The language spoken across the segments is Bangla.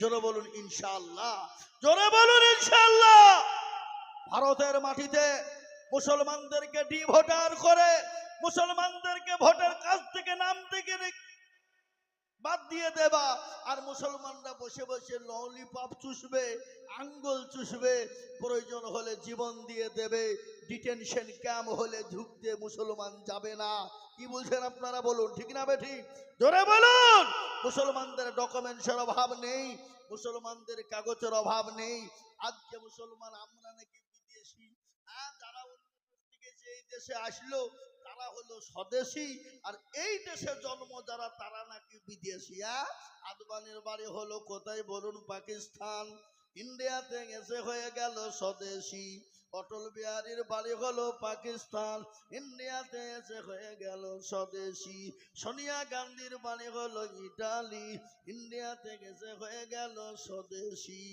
জোরে বলুন ইনশাল্লাহ জোরে বলুন ইনশাল্লাহ ভারতের মাটিতে মুসলমানদেরকে ডি ভোটার করে মুসলমানদেরকে ভোটের কাছ থেকে নাম থেকে বাদ দিয়ে দেবা। আর মুসলমানরা বসে বসে ললিপপ চুষবে আঙ্গুল চুষবে প্রয়োজন হলে জীবন দিয়ে দেবে ডিটেনশন ক্যাম্প হলে ঢুকতে মুসলমান যাবে না। কি বলছেন আপনারা বলুন, ঠিক না বে ঠিক? জোরে বলুন! মুসলমানদের ডকুমেন্টসের অভাব নেই, মুসলমানদের কাগজের অভাব নেই। আজকে মুসলমান আমরা নাকি বিদেশি হ্যাঁ যারা অন্য এই দেশে আসলো, তারা হলো স্বদেশী, আর এই দেশে জন্ম যারা, তারা নাকি বিদেশি হ্যাঁ? আদবানির বাড়ি হলো কোথায় বলুন, পাকিস্তান। ইন্ডিয়াতে এসে হয়ে গেল স্বদেশী। অটল বিহারীর বাড়ি হলো পাকিস্তান। ইন্ডিয়াতে এসে হয়ে গেল স্বদেশী। সোনিয়া গান্ধীর বাড়ি হলো ইটালি। ইন্ডিয়াতে গেছে হয়ে গেল স্বদেশী।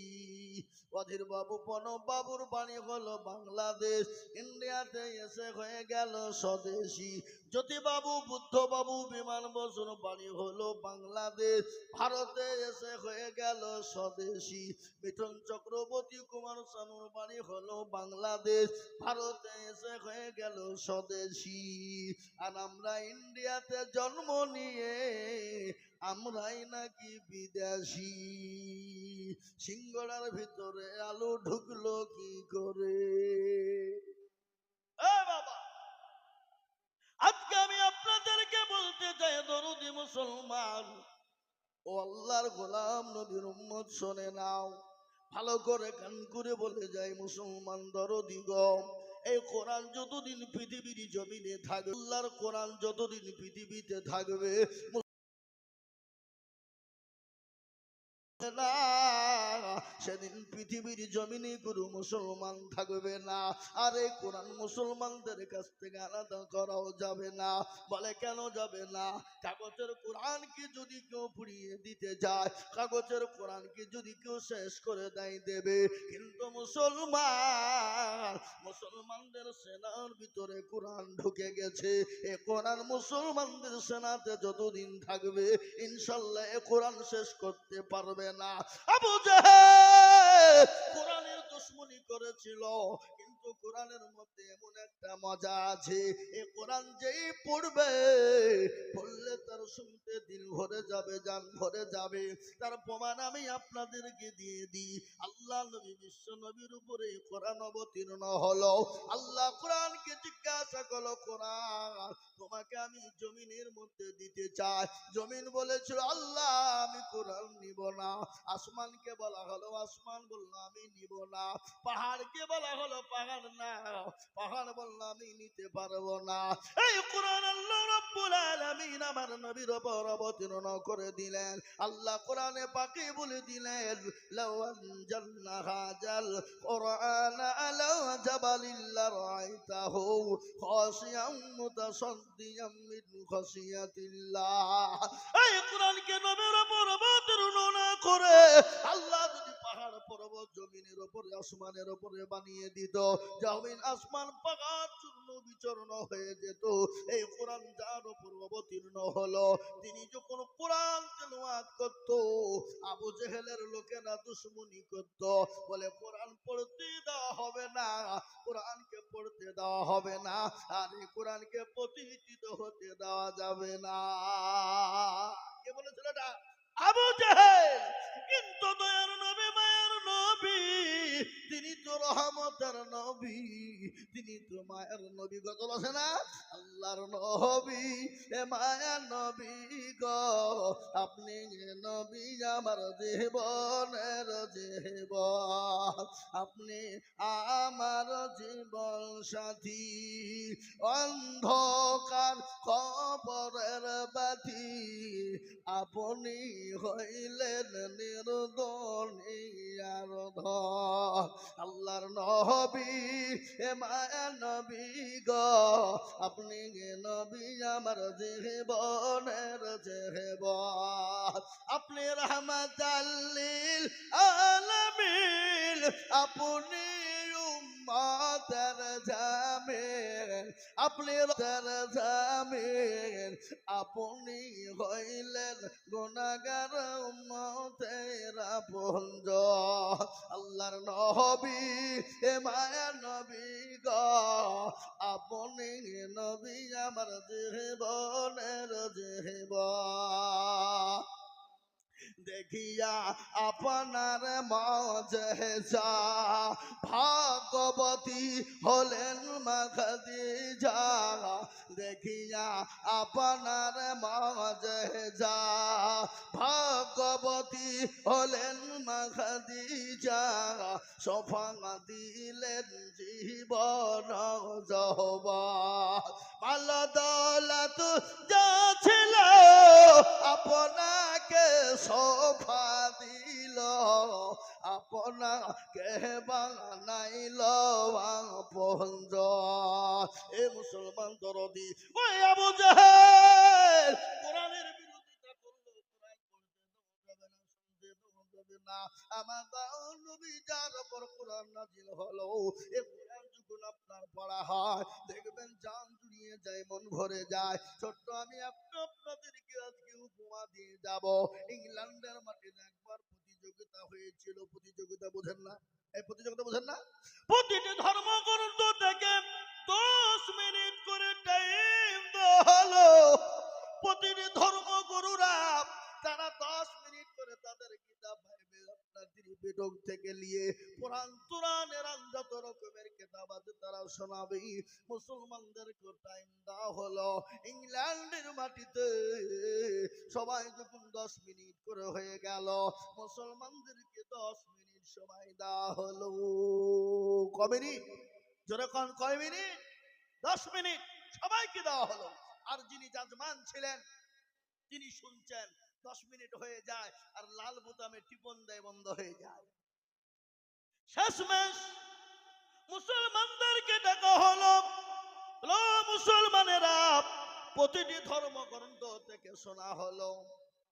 অধীর বাবু প্রণব বাবুর বাড়ি হলো বাংলাদেশ। ইন্ডিয়াতে এসে হয়ে গেল স্বদেশী। জ্যোতিবাবু, বুদ্ধবাবু বিমান বসুর বাড়ি হলো বাংলাদেশ। ভারতে এসে হয়ে গেল স্বদেশী। মিঠুন চক্রবর্তী, কুমার সানুর বাড়ি হলো বাংলাদেশ। ভারতে এসে হয়ে গেল স্বদেশী। আর আমরা ইন্ডিয়াতে জন্ম নিয়ে আমরাই নাকি বিদেশি। সিঙ্গড়ার ভিতরে আলু ঢুকলো কি করে এ বাবা আজকে আমি আপনাদেরকে বলতে চাই দরুদি মুসলমান। ও আল্লাহর গোলাম নবীর উম্মত শোনে নাও। ভালো করে কান করে বলে যায়, মুসলমান দরদি গম এই কোরআন যতদিন পৃথিবীর জমিনে থাকবে, আল্লাহর কোরআন যতদিন পৃথিবীতে থাকবে সেদিন পৃথিবীর জমিনে গুরু মুসলমান থাকবে না। আর, কোরআন মুসলমানদের কাছ থেকে আলাদা করাও যাবে না। বলে, কেন যাবে না? কাগজের কোরআনকে যদি কেউ পুড়িয়ে দিতে যায়, কাগজের কোরআনকে যদি কেউ শেষ করে দেয় দেবে। কিন্তু মুসলমান, মুসলমানদের সেনার ভিতরে কোরআন ঢুকে গেছে। এ কোরআন মুসলমানদের সেনাতে যতদিন থাকবে, ইনশাল্লাহ এ কোরআন শেষ করতে পারবে না। আবু জাহেল! কোরআনের দুশ্মনী করেছিল। কোরআনের মধ্যে এমন একটা মজা আছে। এ কোরআন যেই পড়বে, পড়লে তার শুনতে দিল ভরে যাবে ভরে যাবে। তার প্রমাণ আমি আপনাদেরকে দিয়ে দিই। আল্লাহ নবী, বিশ্ব নবীর উপরে কোরআন অবতীর্ণ হলো। আল্লাহ কোরআনকে জিজ্ঞাসা করল, কোরআন, তোমাকে আমি জমিনের মধ্যে দিতে চাই। জমিন বলেছিল, আল্লাহ, আমি কোরআন নিব না। আসমানকে বলা হলো, আসমান বলল, আমি নিব না। পাহাড়কে বলা হলো, পাহাড় না, পাহাড় বলল, আমি নিতে পারব না। এই কোরআন আল্লাহ আমার নবীর উপর অবতীর্ণ করে দিলেন। আল্লাহ কোরআনে পাকে বলে দিলেন, লাউ আনজালনা হাজাল কোরআন আলা জাবালিল লারাইতাহু খাশিয়াম মুতাসাদ্দিয়াম মিন খাশিয়াতিল্লাহ। এই কোরআনকে নবীর উপর অবতীর্ণ করে আল্লাহ পর্বত জমিনের উপরে আসমানের উপরে বানিয়ে দিত। জমিন আসমান পাহাড় চূর্ণ বিচূর্ণ হয়ে যেত। এই কোরআন যার উপর অবতীর্ণ হলো। তিনি যখন কোরআন তেলাওয়াত করত, আবু জেহেলের লোকেরা দুশ্মনী করত। বলে, কোরআন পড়তে দেওয়া হবে না, কোরআনকে পড়তে দেওয়া হবে না, আর এই কোরআনকে প্রতিষ্ঠিত হতে দেওয়া যাবে না। কে বলেছিল এটা? আবু জাহেল। কিন্তু দয়ার নবী নবী তিনি তো রহমতের নবী, তিনি তো মায়ের নবী গজল আছে না আল্লাহর নবী, এ মায়ের নবী গ, আপনি নবী আমার জীবনের জীবন, আপনি আমার জীবন সাথী, অন্ধকার কবরের বাতি আপনি হইলেন নির্দনিয়ার ধন। আল্লাহর নবী, এ মায়া নবী গ। আপনি নবী আমার জীবনের জীবন আপনি রহমত আল্লিল আলামিন, আপনি উম্মতের জামিন আপনি রহমতের জামিন আপনি হইলেন গুনাগার উম্মতের আপনজ আল্লাহর নবী এ মায়া নবী গ। আপনি নবী আমার জীবনের জীবন। দেখিয়া আপনার মজে ভাগবতী হলেন মাখদি যা দেখিয়া আপনার মজে ভাগবতী হলেন মাখদি যা সফা দিলেন জীবন জবা মাল দৌলত যা ছিল আপনাকে সোফা দিল, আপনাকে বানাইল পঞ্জ। এ মুসলমান দরদি, ওই আবু জাহেল, কোরআনের না। আমার নবী যার উপর কোরআন নাজিল হলো, এ কোরআন যখন আপনার পড়া হয়, দেখবেন জান জুড়িয়ে যায়, মন ভরে যায়। ছোট্ট, আমি আপনি আপনাদেরকে আজকে উপমা দিয়ে যাব। ইংল্যান্ডের মাটিতে একবার প্রতিযোগিতা হয়েছিল, প্রতিযোগিতা বোঝেন না? এই প্রতিযোগিতা বোঝেন না? প্রতিটি ধর্মগ্রন্থ থেকে দশ মিনিট করে টাইম হলো। প্রতিটি ধর্মগুরুরা, তারা দশ মিনিট করে তাদের কিতাব থেকে নিয়ে যত রকমের শোনাবে। টাইম হলো। ইংল্যান্ডের মাটিতে সবাই যখন দশ মিনিট করে হয়ে গেল, মুসলমানদেরকে দশ মিনিট সময় দেওয়া হলো। ক মিনিট? যেরকম কয় মিনিট? দশ মিনিট সবাইকে দেওয়া হলো। আর যিনি জাজমান ছিলেন তিনি শুনছেন, দশ মিনিট হয়ে যায় আর লাল বোতামে টিপন দেয়, বন্ধ হয়ে যায়। শেষমেশ মুসলমানদেরকে ডাকা হলো মুসলমানেরা প্রতিটি ধর্মগ্রন্থ থেকে শোনা হলো,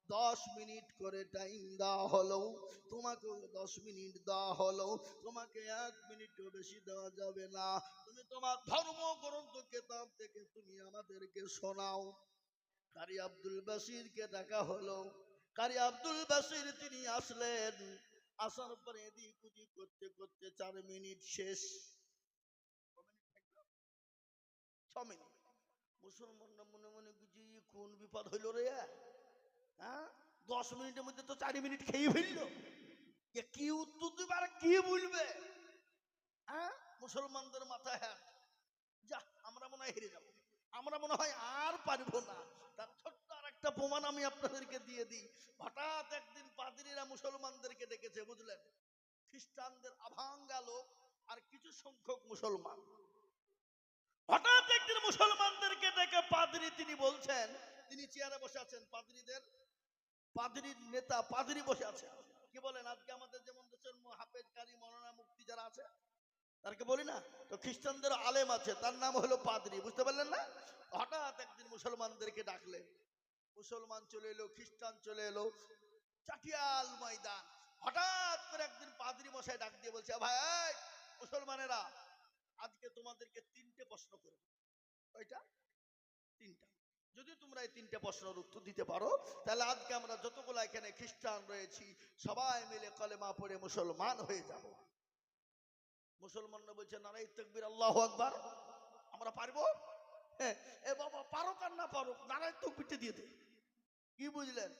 দশ মিনিট করে টাইম দেওয়া হলো তোমাকে দশ মিনিট দেওয়া হলো, তোমাকে এক মিনিটও বেশি দেওয়া যাবে না। তুমি তোমার ধর্মগ্রন্থ, কেতাব থেকে তুমি আমাদেরকে শোনাও। কারি আব্দুল বাসিরকে ডাকা হলো। কারি আব্দুল বাসির তিনি আসলেন। আসার পরে এদিক করতে করতে চার মিনিট শেষ। ছ মিনিট মুসলমানরা মনে মনে বুঝি কোন বিপদ হইল রে। হ্যাঁ? দশ মিনিটের মধ্যে তো চারি মিনিট খেয়ে ফেলল। কি উত্তর দিবে আর কি বলবে? হ্যাঁ? মুসলমানদের মাথায় হ্যাঁ যা, আমরা মনে হয় হেরে যাব। আমরা মনে হয় আর পারব না। তার ছোট্ট আর একটা প্রমাণ আমি আপনাদেরকে দিয়ে দিই। হঠাৎ একদিন পাদ্রীরা মুসলমানদেরকে ডেকেছে, বুঝলেন? খ্রিস্টানদের আভাং গেল আর কিছু সংখ্যক মুসলমান। হঠাৎ একদিন মুসলমানদেরকে ডেকে পাদরি, তিনি বলছেন, তিনি চেয়ারে বসে আছেন, পাদরিদের, পাদরির নেতা পাদরি বসে আছে। কি বলেন, আজকে আমাদের যেমন দেশের ম- হাফেজ, কারি, মৌলানা মুক্তি যারা আছে তারকে বলি না, তো খ্রিস্টানদের আলেম আছে, তার নাম হলো পাদ্রী, বুঝতে পারলেন না? হঠাৎ একদিন মুসলমানদেরকে ডাকলে, মুসলমান চলে এলো, খ্রিস্টান চলে এলো, চাটিয়াল ময়দান, হঠাৎ করে একদিন পাদ্রী মশাই ডাক দিয়ে বলছে, ভাই মুসলমানেরা, আজকে তোমাদেরকে তিনটে প্রশ্ন করব। ওইটা তিনটা। যদি তোমরা এই তিনটে প্রশ্নের উত্তর দিতে পারো, তাহলে আজকে আমরা যতগুলো এখানে খ্রিস্টান রয়েছি, সবাই মিলে কলেমা পড়ে মুসলমান হয়ে যাব। মুসলমানরা বলছে নারাই তকবির, আল্লাহ আকবার। আমরা পারব? হ্যাঁ এ বাবা, পারো কার না পারো? নারাই তকবিরটা দিয়ে দে। কি বুঝলেন?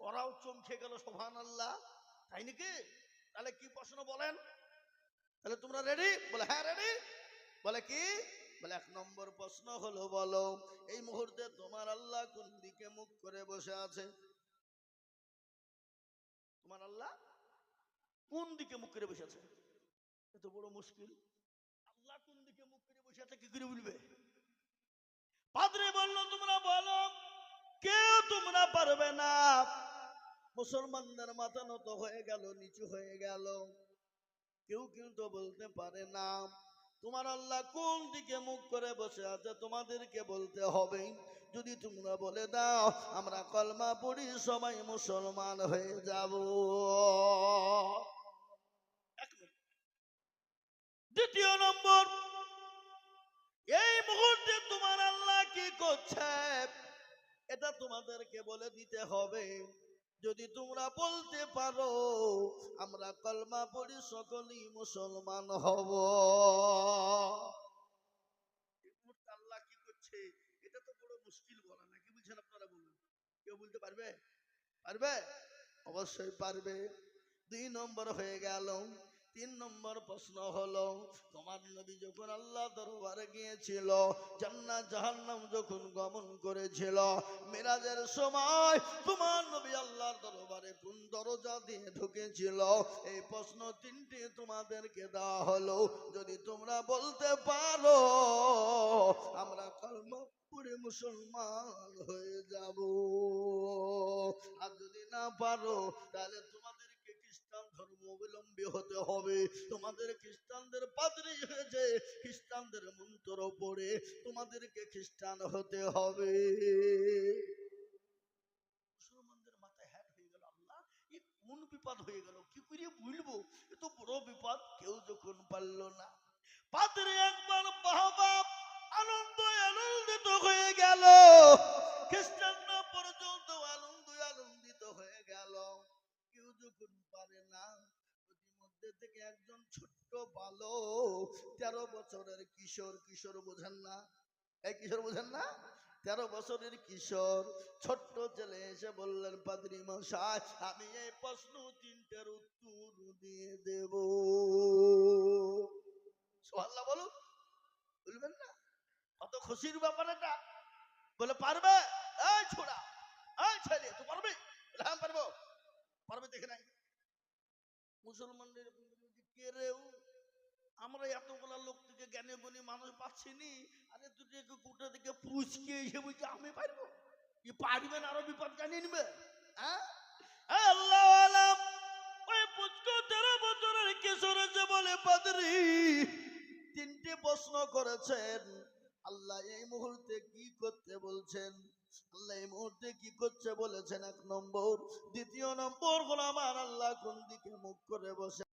ওরাও চমকে গেল সোহান আল্লাহ তাই নাকি? তাহলে কি প্রশ্ন বলেন? তাহলে তোমরা রেডি বলে হ্যাঁ রেডি বলে, কি? বলে, এক নম্বর প্রশ্ন হলো, বলো, এই মুহূর্তে তোমার আল্লাহ কোন দিকে মুখ করে বসে আছে? তোমার আল্লাহ কোন দিকে মুখ করে বসে আছে? এত বড় মুশকিল? আল্লাহ কোন দিকে মুখ করে বসে আছে করে বলবে? পাদ্রে বলল, তোমরা বলো, কেউ তোমরা পারবে না। মুসলমানদের মাথা নত হয়ে গেল, নিচু হয়ে গেল। কেউ কিন্তু বলতে পারে না, তোমার আল্লাহ কোন দিকে মুখ করে বসে আছে, তোমাদেরকে বলতে হবে। যদি তোমরা বলে দাও, আমরা কলমা পড়ি, সবাই মুসলমান হয়ে যাব। নম্বর। এই মুহূর্তে তোমার আল্লাহ কি করছে? এটা তোমাদেরকে বলে দিতে হবে। যদি তোমরা বলতে পারো, আমরা কলমা পড়ি সকলেই মুসলমান হব। আল্লাহ কি করছে? এটা তো বড় মুশকিল বলা না। বলছেন আপনারা বলুন? কেউ বলতে পারবে? পারবে? অবশ্যই পারবে। দুই নম্বর হয়ে গেল। তিন নম্বর প্রশ্ন হলো, তোমার নবী যখন আল্লাহ দরবারে গিয়েছিল, জান্নাত জাহান্নাম যখন গমন করেছিল, মিরাজের সময় তোমার নবী আল্লাহর দরবারে কোন দরজা দিয়ে ঢুকেছিল? এই প্রশ্ন তিনটি তোমাদেরকে দেওয়া হলো, যদি তোমরা বলতে পারো, আমরা কর্ম পড়ে মুসলমান হয়ে যাব। আর যদি না পারো, তাহলে তোমাদেরকে খ্রিস্টান ধর্ম অবলম্বী হতে হবে। তোমাদের খ্রিস্টানদের পাদ্রী হয়েছে, খ্রিস্টানদের মন্ত্র পড়ে তোমাদেরকে খ্রিস্টান হতে হবে। কোন বিপদ হয়ে গেল? কি করে বুঝব? এ বড় বিপদ, কেউ যখন পারল না। পাদ্রী একবার বাহবা আনন্দ আনন্দিত হয়ে গেল। থেকে একজন ছোট্ট বালক, তেরো বছরের কিশোর কিশোর বোঝেন না? এই কিশোর বোঝেন না? তেরো বছরের কিশোর, ছোট্ট ছেলে এসে বললেন, পাদ্রী মশাই, আমি এই প্রশ্ন তিনটার উত্তর দিয়ে দেব। সোহাল্লা বলুন। বলবেন না? কত খুশির ব্যাপার এটা। বলে, পারবে? এই ছোড়া, এই ছেলে, তুই পারবি? হ্যাঁ পারব। পারবে দেখে নাই মুসলমানদের কে রে ও? আমরা এতগুলা লোক থেকে গুণী মানুষ আরে থেকে পুষকে এসে আমি পারবেন আরও বিপদ জানিয়ে নিবে? হ্যাঁ? ওই পুচকো তেরো বছরের বলে পাদরি তিনটে প্রশ্ন করেছেন। আল্লাহ এই মুহূর্তে কি করতে বলছেন? আল্লাহ এই মুহূর্তে কি করছে বলেছেন? এক নম্বর। দ্বিতীয় নম্বর হলো আমার আল্লাহ কোন দিকে মুখ করে বসে